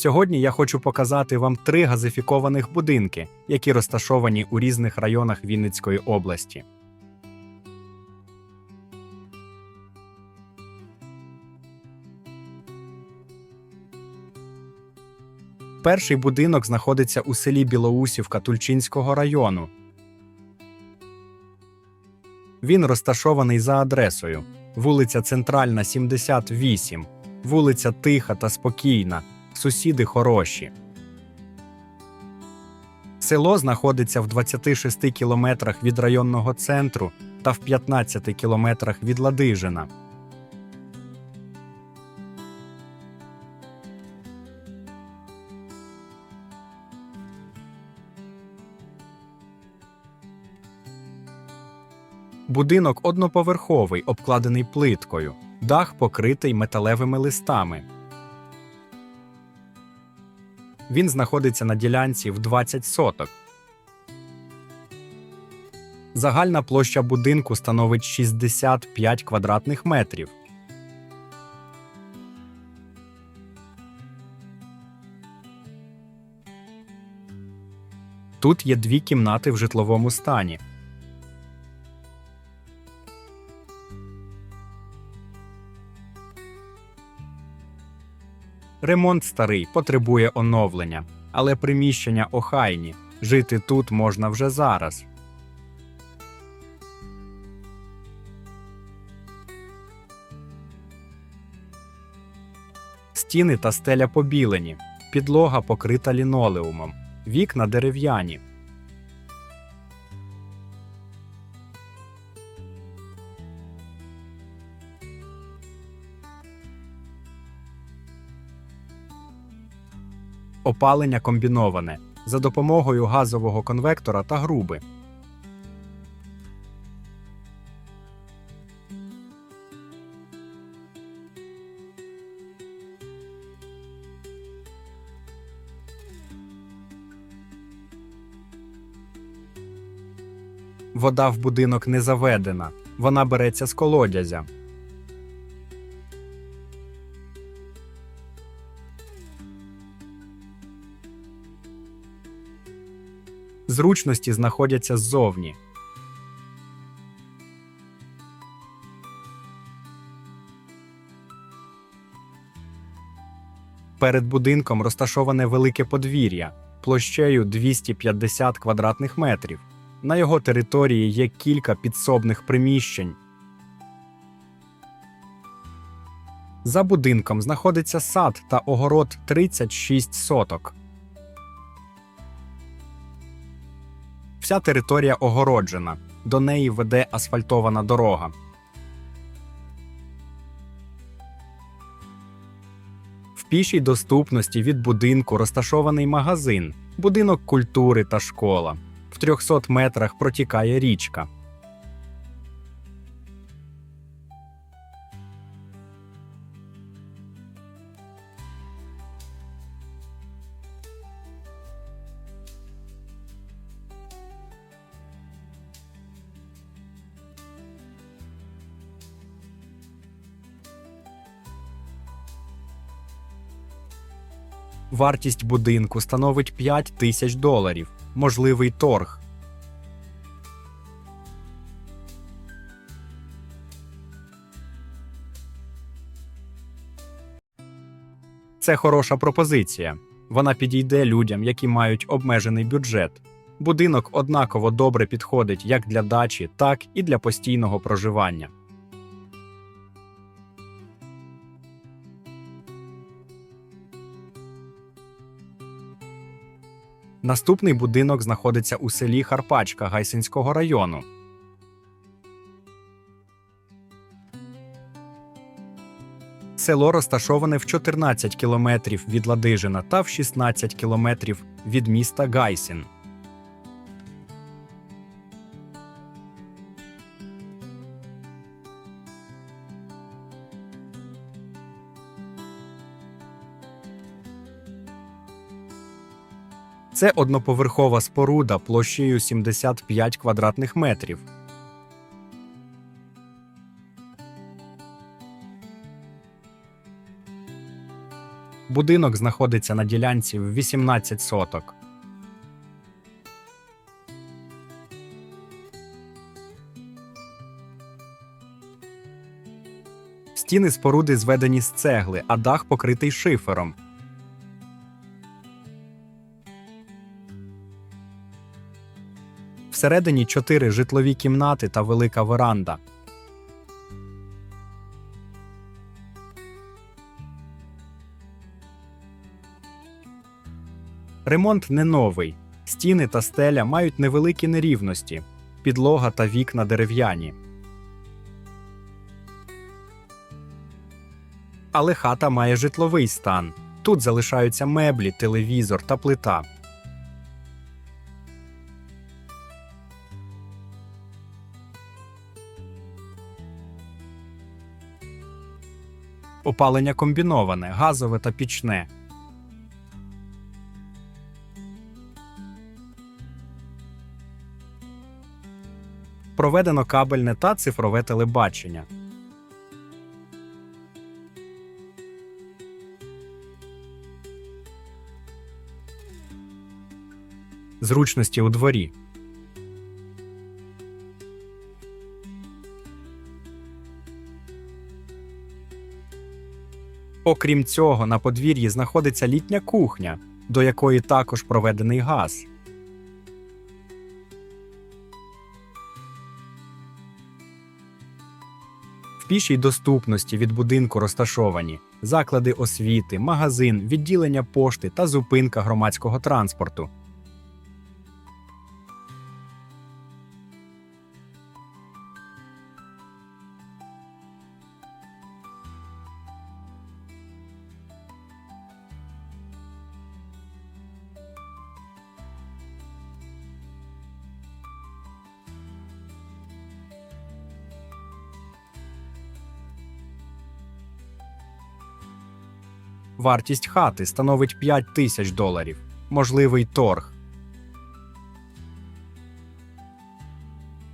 Сьогодні я хочу показати вам три газифікованих будинки, які розташовані у різних районах Вінницької області. Перший будинок знаходиться у селі Білоусівка Тульчинського району. Він розташований за адресою: вулиця Центральна, 78, вулиця Тиха та Спокійна, сусіди хороші. Село знаходиться в 26 кілометрах від районного центру та в 15 кілометрах від Ладижина. Будинок одноповерховий, обкладений плиткою, дах покритий металевими листами. Він знаходиться на ділянці в 20 соток. Загальна площа будинку становить 65 квадратних метрів. Тут є дві кімнати в житловому стані. Ремонт старий потребує оновлення, але приміщення охайні. Жити тут можна вже зараз. Стіни та стеля побілені, підлога покрита лінолеумом, вікна дерев'яні. Опалення комбіноване за допомогою газового конвектора та груби. Вода в будинок не заведена, вона береться з колодязя. Зручності знаходяться ззовні. Перед будинком розташоване велике подвір'я площею 250 квадратних метрів. На його території є кілька підсобних приміщень. За будинком знаходиться сад та огород 36 соток. Вся територія огороджена, до неї веде асфальтована дорога. В пішій доступності від будинку розташований магазин, будинок культури та школа. В 300 метрах протікає річка. Вартість будинку становить 5 тисяч доларів. Можливий торг. Це хороша пропозиція. Вона підійде людям, які мають обмежений бюджет. Будинок однаково добре підходить як для дачі, так і для постійного проживання. Наступний будинок знаходиться у селі Харпачка Гайсинського району. Село розташоване в 14 кілометрів від Ладижина та в 16 кілометрів від міста Гайсин. Це одноповерхова споруда площею 75 квадратних метрів. Будинок знаходиться на ділянці в 18 соток. Стіни споруди зведені з цегли, а дах покритий шифером. Всередині чотири житлові кімнати та велика веранда. Ремонт не новий. Стіни та стеля мають невеликі нерівності, підлога та вікна дерев'яні. Але хата має житловий стан. Тут залишаються меблі, телевізор та плита. Опалення комбіноване, газове та пічне. Проведено кабельне та цифрове телебачення. Зручності у дворі. Окрім цього, на подвір'ї знаходиться літня кухня, до якої також проведений газ. В пішій доступності від будинку розташовані заклади освіти, магазин, відділення пошти та зупинка громадського транспорту. Вартість хати становить 5 тисяч доларів. Можливий торг.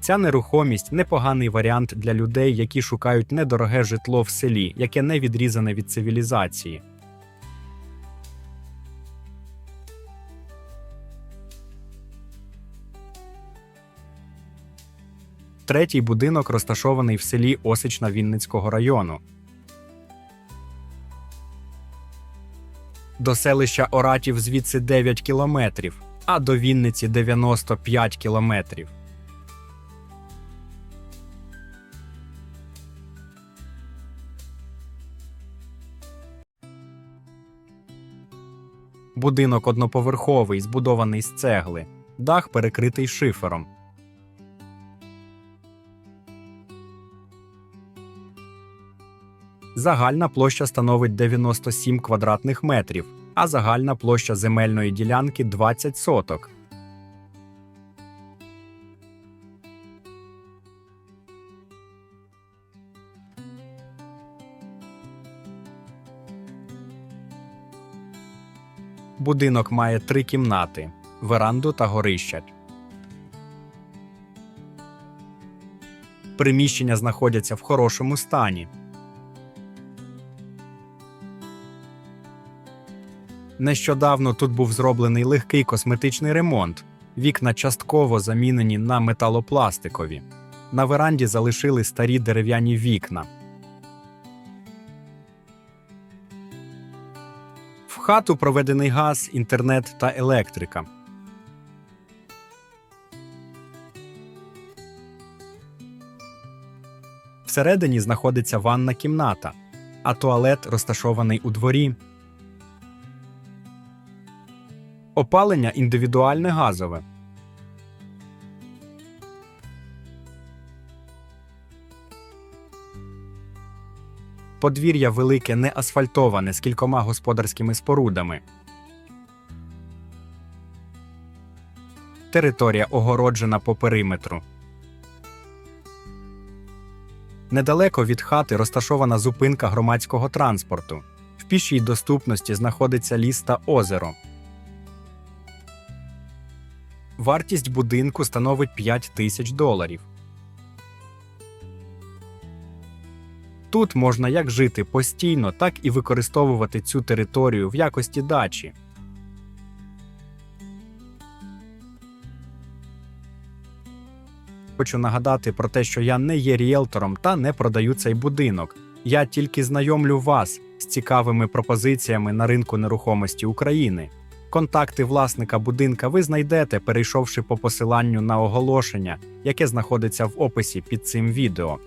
Ця нерухомість непоганий варіант для людей, які шукають недороге житло в селі, яке не відрізане від цивілізації. Третій будинок розташований в селі Осична Вінницького району. До селища Оратів звідси 9 кілометрів, а до Вінниці 95 кілометрів. Будинок одноповерховий, збудований з цегли, дах перекритий шифером. Загальна площа становить 97 квадратних метрів, а загальна площа земельної ділянки 20 соток. Будинок має три кімнати, веранду та горище. Приміщення знаходяться в хорошому стані. Нещодавно тут був зроблений легкий косметичний ремонт. Вікна частково замінені на металопластикові. На веранді залишили старі дерев'яні вікна. В хату проведений газ, інтернет та електрика. Всередині знаходиться ванна кімната, а туалет розташований у дворі. Опалення індивідуальне газове. Подвір'я велике не асфальтоване з кількома господарськими спорудами. Територія огороджена по периметру. Недалеко від хати розташована зупинка громадського транспорту. В пішій доступності знаходиться ліс та озеро. Вартість будинку становить 5 тисяч доларів. Тут можна як жити постійно, так і використовувати цю територію в якості дачі. Хочу нагадати про те, що я не є ріелтором та не продаю цей будинок. Я тільки знайомлю вас з цікавими пропозиціями на ринку нерухомості України. Контакти власника будинка ви знайдете, перейшовши по посиланню на оголошення, яке знаходиться в описі під цим відео.